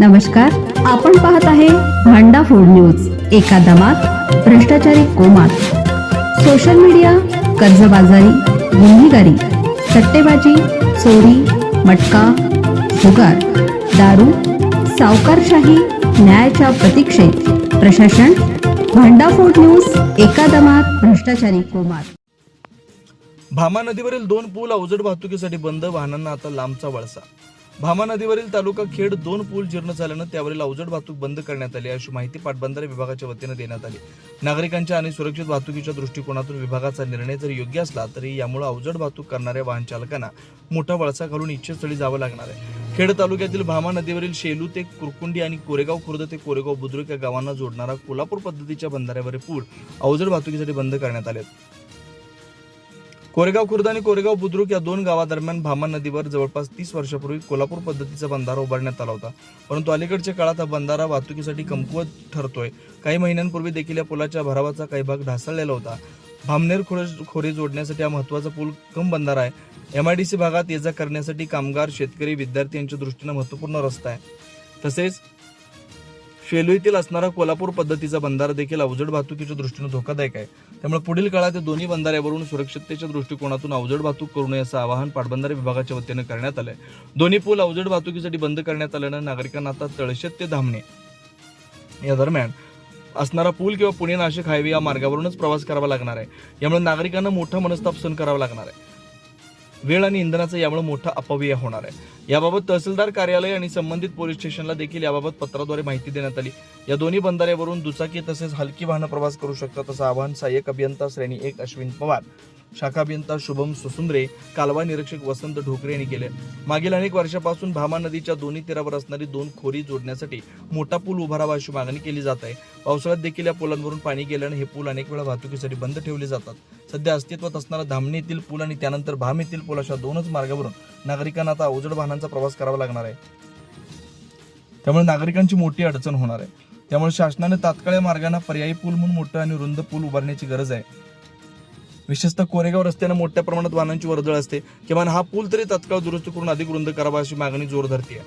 नमस्कार आपण पाहत आहे भांडा फोड न्यूज एका दमात भ्रष्टाचारी कोमात. सोशल मीडिया कर्जबाजारी गुन्हेगारी सट्टेबाजी चोरी मटका जुगार दारू सावकारशाही न्यायाच्या प्रतीक्षेत. प्रशासन भांडाफोड न्यूज एका दमात भ्रष्टाचारी कोमात. भामा नदीवरील दोन पूल अवजड वाहतुकीसाठी बंद वाहनांना आता लांबचा वळसा. भामा नदीवरील तालुका खेड दोन पूल जीर्ण झाल्यानं त्यावरील अवजड वाहतूक बंद करण्यात आली अशी माहिती पाटबंधारे विभागाच्या वतीनं देण्यात आली नागरिकांच्या आणि सुरक्षित वाहतुकीच्या दृष्टिकोनातून विभागाचा निर्णय जर योग्य असला तरी यामुळे अवजड वाहतूक करणाऱ्या वाहन चालकांना मोठा वळसा घालून इच्छितस्थळी जावं लागणार आहे खेड तालुक्यातील भामा नदीवरील शेलू ते कुरकुंडी आणि कोरेगाव खुर्द ते कोरेगाव बुद्रुक या गावांना जोडणारा कोल्हापूर पद्धतीच्या बंधाऱ्यावरील पूल अवजड वाहतुकीसाठी बंद करण्यात आले आहेत. कोरेगाव खुर्द आणि कोरेगाव बुद्रुक या दोन गावादरम्यान भामा नदीवर जवळपास तीस वर्षापूर्वी कोल्हापूर पद्धतीचा बंधारा उभारण्यात आला होता. परंतु अलीकडच्या काळात हा बंधारा वाहतुकीसाठी कमकुवत ठरतोय. काही महिन्यांपूर्वी देखील या पुलाच्या भरावाचा काही भाग ढासळलेला होता. भामनेर खोरे खोरे जोडण्यासाठी हा महत्त्वाचा पूल कम बंधारा आहे. एमआयडीसी भागात ये जा करण्यासाठी कामगार शेतकरी विद्यार्थी यांच्या दृष्टीनं महत्त्वपूर्ण रस्ता आहे. तसेच शेलू येथील असणारा कोल्हापूर पद्धतीचा बंधारा देखील अवजड वाहतुकीच्या दृष्टीनं धोकादायक आहे. त्यामुळे पुढील काळात या दोन्ही बंधाऱ्यावरून सुरक्षिततेच्या दृष्टिकोनातून अवजड वाहतूक करू नये असं आवाहन पाटबंधारे विभागाच्या वतीनं करण्यात आलंय. दोन्ही पूल अवजड वाहतुकीसाठी बंद करण्यात आल्यानं नागरिकांना आता तळशेत ते धामणे. या दरम्यान असणारा पूल किंवा पुणे नाशिक हायवे या मार्गावरूनच प्रवास करावा लागणार आहे. यामुळे नागरिकांना मोठा मनस्ताप सहन करावा लागणार आहे. वेळ आणि इंधनाचा यामुळे मोठा अपव्यय होणार आहे. याबाबत तहसीलदार कार्यालय आणि संबंधित पोलीस स्टेशनला देखील याबाबत पत्राद्वारे माहिती देण्यात आली. या दोन्ही बंधाऱ्यावरून दुचाकी तसेच हलकी वाहनं प्रवास करू शकतात असं आवाहन सहाय्यक अभियंता श्रेणी एक अश्विन पवार शाखा अभियंता शुभम सुसुंद्रे कालवा निरीक्षक वसंत ढोकरे यांनी केले. मागील अनेक वर्षापासून भामा नदीच्या दोन्ही तीरावर असणारी दोन खोरी जोडण्यासाठी मोठा पूल उभारावा अशी मागणी केली जात आहे. पावसाळ्यात देखील या पुलांवरून पाणी गेल्याने हे पूल अनेक वेळा वाहतुकीसाठी बंद ठेवले जातात. सध्या अस्तित्वात असणारा धामणी येथील पूल आणि त्यानंतर भाम येथील पूल अशा दोनच मार्गावरून नागरिकांना आता अवजड वाहनांचा प्रवास करावा लागणार आहे. त्यामुळे नागरिकांची मोठी अडचण होणार आहे. त्यामुळे शासनाने तात्काळ या मार्गांना पर्यायी पूल म्हणून मोठं आणि रुंद पूल उभारण्याची गरज आहे. विशेषतः कोरेगाव रस्त्यानं मोठ्या प्रमाणात वाहनांची वर्दळ असते. किमान हा पूल तरी तात्काळ दुरुस्त करून अधिक रुंद करावा अशी मागणी जोर धरते